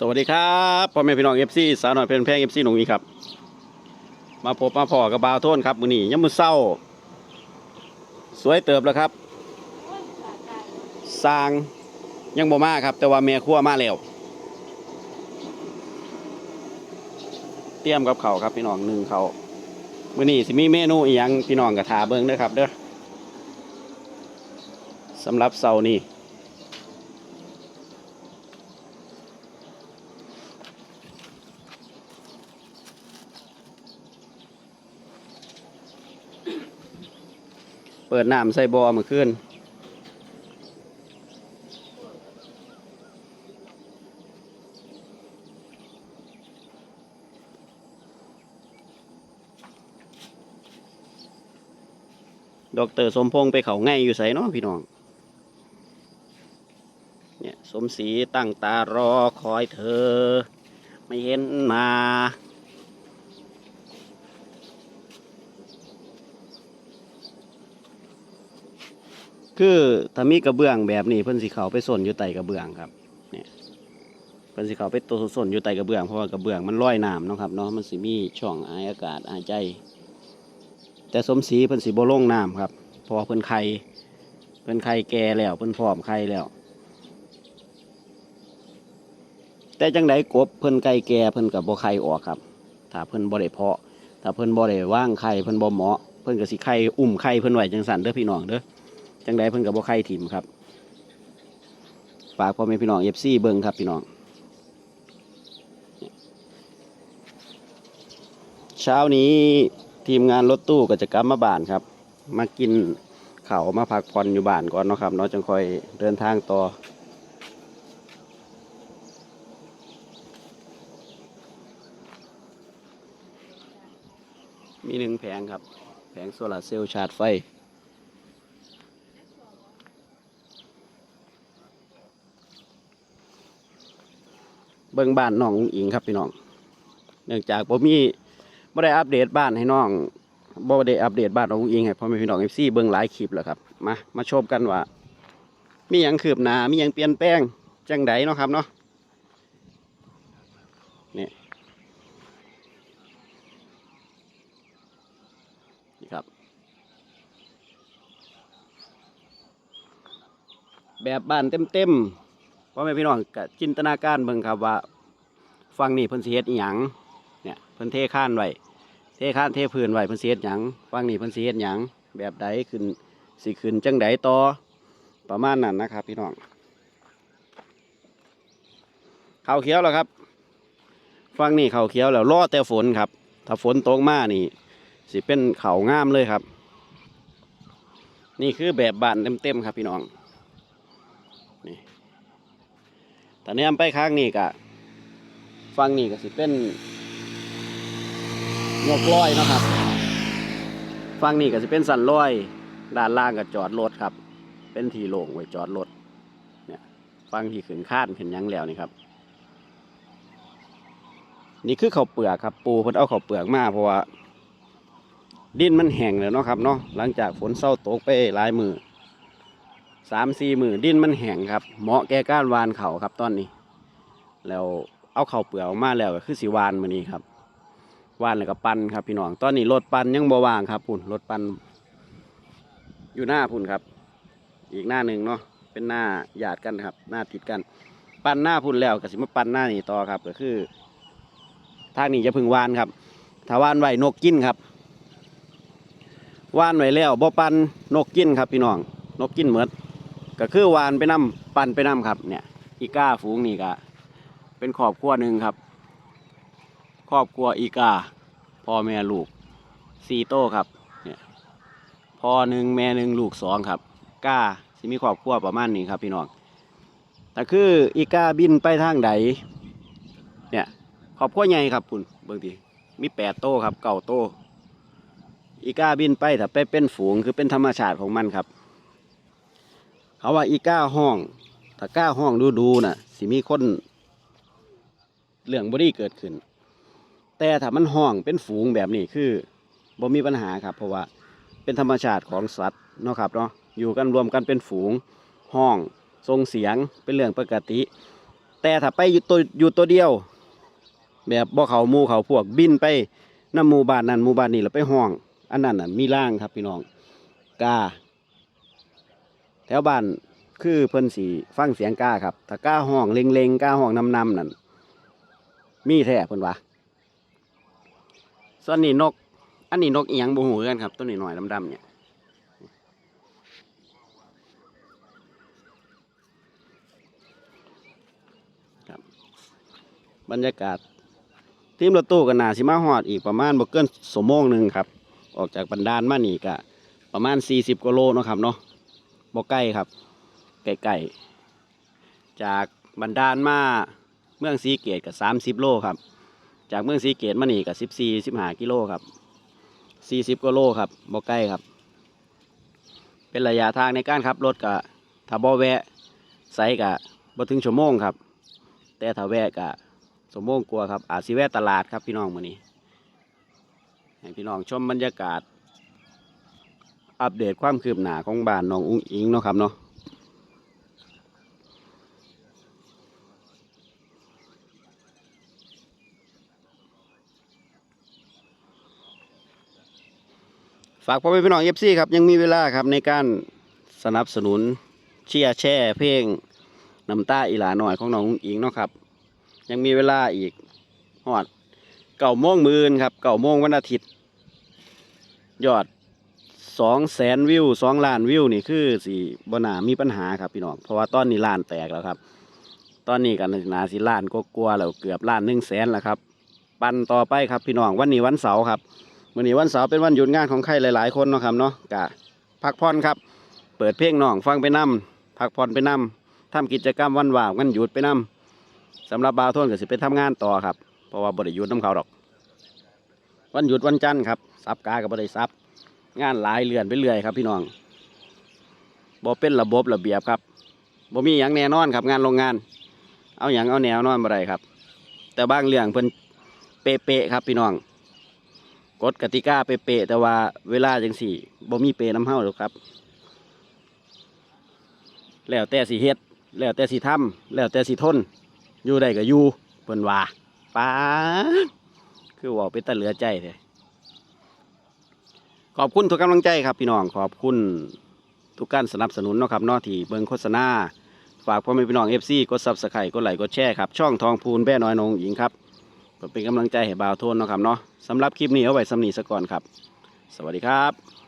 สวัสดีครับพ่อแม่พี่น้องเอฟซีสาวหน่อยเพลินแพงเอฟซีหนุ่งอีครับ มาพบมาพอกับบาวโทนครับมือนี้ยังมือเศร้า สวยเติบแล้วครับสร้างยังบ่มาครับ แต่ว่าแม่ครัวมาแล้วเตรียมกับเขาครับพี่น้องหนึ่งเขาวมือนี้สิมีเมนูอีหยังพี่น้องกระทาเบิ้งเด้อครับเด้อสำหรับเสาร์นี้ เปิดน้ำใส่บอเมื่อคืนดอกเตอรสมพงษ์ไปเขาง่ายอยู่ใส่เนาะพี่น้อง เนี่ยสมศรีตั้งตารอคอยเธอ ไม่เห็นมา คือถ้ามีกระเบื้องแบบนี้เพิ่นสิเขาไปส่วนอยู่ใต้กระเบื้องครับเนี่ยเพิ่นสิเขาไปตัวส่วนอยู่ใต้กระเบื้องเพราะว่ากระเบื้องมันลอยน้ำเนาะครับเนาะมันสิมีช่องอายอากาศอายใจ แต่สมศรีเพิ่นสิบ่ลงน้ำครับพราะว่าเพิ่นไข่เพิ่นไข่แก่แล้วเพิ่นพร้อมไข่แล้ว แต่จังไดกบเพิ่นไก่แก่เพิ่นกับบ่ไข่ออกครับ ถ้าเพิ่นบ่ได้เพาะถ้าเพิ่นบ่ได้ว่างไข่เพิ่นบ่เหมาะ เพิ่นก็สิไข่อุ้มไข่เพิ่นไว้จังซั่นเด้อพี่น้องเด้อ จังใดเพิ่นกับบ่ไข่ถิ่มครับฝากพ่อแม่พี่น้องเอฟซีเบิงครับพี่น้อง เช้านี้ทีมงานรถตู้ก็จะกลับมาบ้านครับ มากินข้าวมาพักผ่อนอยู่บ้านก่อนเนาะครับเนาะจังค่อยเดินทางต่อมีหนึ่งแผงครับ แผงโซลาร์เซลล์ชาร์จไฟ เบิ่งบ้านน้องอุ๋งอิงครับพี่น้อง เนื่องจากผมมีบ่ได้อัปเดตบ้านให้น้องบ่ได้อัปเดตบ้านน้องอุ๋งอิงให้พ่อแม่พี่น้องเอฟซีเบิ่งหลายคลิปแล้วครับมามาชมกันว่า มีหยังคืบหน้ามีหยังเปลี่ยนแปลงจังใดเนาะครับเนาะนี่นี่ครับ แบบบ้านเต็มๆ พ่อแม่พี่น้องก็จินตนาการเบิ่งครับว่าฟังนี่เพิ่นสิเฮ็ดหยังเนี่ยเพิ่นเทข้านไว้เทข้านเทพื้นไว้เพิ่นสิเฮ็ดหยังฟังนี่เพิ่นสิเฮ็ดหยังแบบใดขึ้นสิขึ้นจังใดต่อประมาณนั้นนะครับ พี่น้องข้าวเขียวแล้วครับฟังนี่ข้าวเขียวแล้วรอแต่ฝนครับ ถ้าฝนตกมานี่ สิเป็นเขาวงามเลยครับ นี่คือแบบบานเต็มๆครับพี่น้อง แต่แนมไปข้างนี่กะฟังนี่ก็สิเป็นงกร้อยนะครับฟังนี่ก็สิเป็นสันร้อย ด้านล่างก็จอดรถครับ เป็นทีโล่งไว้จอดรถเนี่ยฟังที่ขึ้นคาดขึ้นยังแล้วนี่ครับ นี่คือข้าวเปลือกครับ ปูเพิ่นเอาข้าวเปลือกมาเพราะว่าดินมันแห้งแล้วเนาะครับเนาะหลังจากฝนเศร้าตกไปหลายมือ สามสี่หมือดินมันแห้งครับ เหมาะแก่การวานเขาครับตอนนี้ แล้วเอาเข่าเปลือกออกมาแล้วก็คือสีวานมานี้ครับวานแล้วก็ปันครับพี่น้อง ตอนนี้รถปันยังบ่ว่างครับพุ่นรถปัน อยู่หน้าพุ่นครับ อีกหน้าหนึ่งเนาะเป็นหน้าหยาดกันครับ หน้าติดกัน ปันหน้าพุ่นแล้วก็สิมาปันหน้านี่ต่อครับ ก็คือทางนี้จะพึ่งวานครับถ้าวานไว้นกกินครับวานไว้แล้วบ่ปันนกกินครับพี่น้อง นกกินเหมือด ก็คือวานไปนํปั่นไปนํครับ เนี่ย อีกาฝูงนี่ก็เป็นครอบครัวหนึ่งครับ ครอบครัวอีกาพ่อแม่ลูกสี่โต้ครับเนี่ยพ่อหนึ่งแม่หนึ่งลูกสองครับกาสิมีครอบครัวประมาณนี้ครับพี่น้องแต่คืออีกาบินไปทางใดเนี่ยครอบครัวใหญ่ครับคุณเบิ่งทีมีแปดโต้ครับเก้าโต้อีกาบินไปถ้าไปเป็นฝูงคือเป็นธรรมชาติของมันครับ เขาว่าอีก้าห้องถ้าก้าห้องดูดูน่ะ สิมีคนเรื่องบดีเกิดขึ้น แต่ถ้ามันห้องเป็นฝูงแบบนี้คือบ่มีปัญหาครับ เพราะว่าเป็นธรรมชาติของสัตว์เนาะครับเนาะอยู่กันรวมกันเป็นฝูงห้องทรงเสียงเป็นเรื่องปกติ แต่ถ้าไปอยู่ตัวอยู่ตัวเดียว แบบบ่เขาหมูเขาพวกบินไปน้ำมูบ้านนั้นมูบ้านนี้แล้วไปห้อง อันนั้นน่ะมีร่างครับพี่น้องกา แถวบ้านคือเพิ่นสีฟังเสียงกาครับถ้ากาห้องเล็งๆกาห้องนำๆนั่นมีแท้เพิ่นว่าส่วนนี้นก อันนี้นกเอียงบ่ฮู้คือกันครับ ตัวนี้หน่อยดำๆเนี่ยครับบรรยากาศทีมรถตู้กันนาสิมาฮอดอีกประมาณบ่เกินสมงหนึ่งครับ ออกจากบันดาลมานี่ก็ประมาณ 40กิโลเนาะครับเนาะ บ่ใกล้ครับใกล้ๆจากบันดาลมาเมืองสีเกตก็30โลครับ จากเมืองสีเกตมานี่ก็14 15กิโลครับ40กิโลครับบ่ใกล้ครับ เป็นระยะทางในการขับรถก็ถ้าบ่แวะไสก็บ่ถึงชั่วโมงครับ แต่ถ้าแวะก็สมโมงกลัวครับอาจสิแวะตลาดครับพี่น้องมื้อนี้ให้พี่น้องชมบรรยากาศ อัปเดตความคืบหน้าของบ้านน้องอุ้งอิงเนาะครับเนาะฝากพ่อแม่พี่น้องเอฟซีครับ ยังมีเวลาครับในการสนับสนุนเชียร์แช่เพลงน้ำตาอีหลาหน่อยของน้องอิงเนาะครับ ยังมีเวลาอีกหอดเก่าโมงมืนครับ เก่าโมงวันอาทิตย์ ยอด สองแสนวิวสองล้านวิวนี่คือสี่บนามีปัญหาครับพี่น้องเพราะว่าตอนนี้ล้านแตกแล้วครับ ตอนนี้กันนาสิล้านก็กลัวาๆแล้วเกือบล้านหนึ่งแสนแล้วครับ ปันต่อไปครับพี่น้องวันนี้วันเสาร์ครับวันนี้วันเสาร์เป็นวันหยุดงานของใครหลายๆคนเนาะครับเนาะกะพักผ่อนครับ เปิดเพลงน้องฟังไปนำพักผ่อนไปนำทำกิจกรรมวันว่างวันหยุดไปนำสำหรับบาวโทนก็สิไปทำงานต่อครับเพราะว่าบริยุทธ์น้ำเขาดอก วันหยุดวันจันทร์ครับซับกากับบริซับ งานหลายเลื่อนไปเรื่อยครับ พี่น้องบ่เป็นระบบระเบียบครับบ่มีอย่างแน่นอนครับงานโรงงาน เอาอย่างเอาแนวนอนบ่ได้ครับ แต่บางเรื่องเพิ่นเป๊ะๆครับ พี่น้องกฎกติกาเป๊ะๆแต่ว่าเวลาจังสี่บ่มีเปน้ำเฮาหรอกครับ แล้วแต่สิเฮ็ดแล้วแต่สิทำแล้วแต่สิทน อยู่ได้ก็อยู่เพิ่นว่าป้าคือว่าเป็นตะเหลือใจเลย ขอบคุณทุกกำลังใจครับพี่น้องขอบคุณทุกการสนับสนุนเนาะครับนอที่เบิงโฆษณาฝากพ่อแม่พี่น้องเอฟซีกดซับสไครต์กดไลค์กดแชร์ครับช่องทองพูนแบ่น้อยนงหญิงครับก็เป็นกำลังใจให้บ่าวโทนเนาะครับเนาะสำหรับคลิปนี้เอาไว้สำนีสะก่อนครับ สวัสดีครับ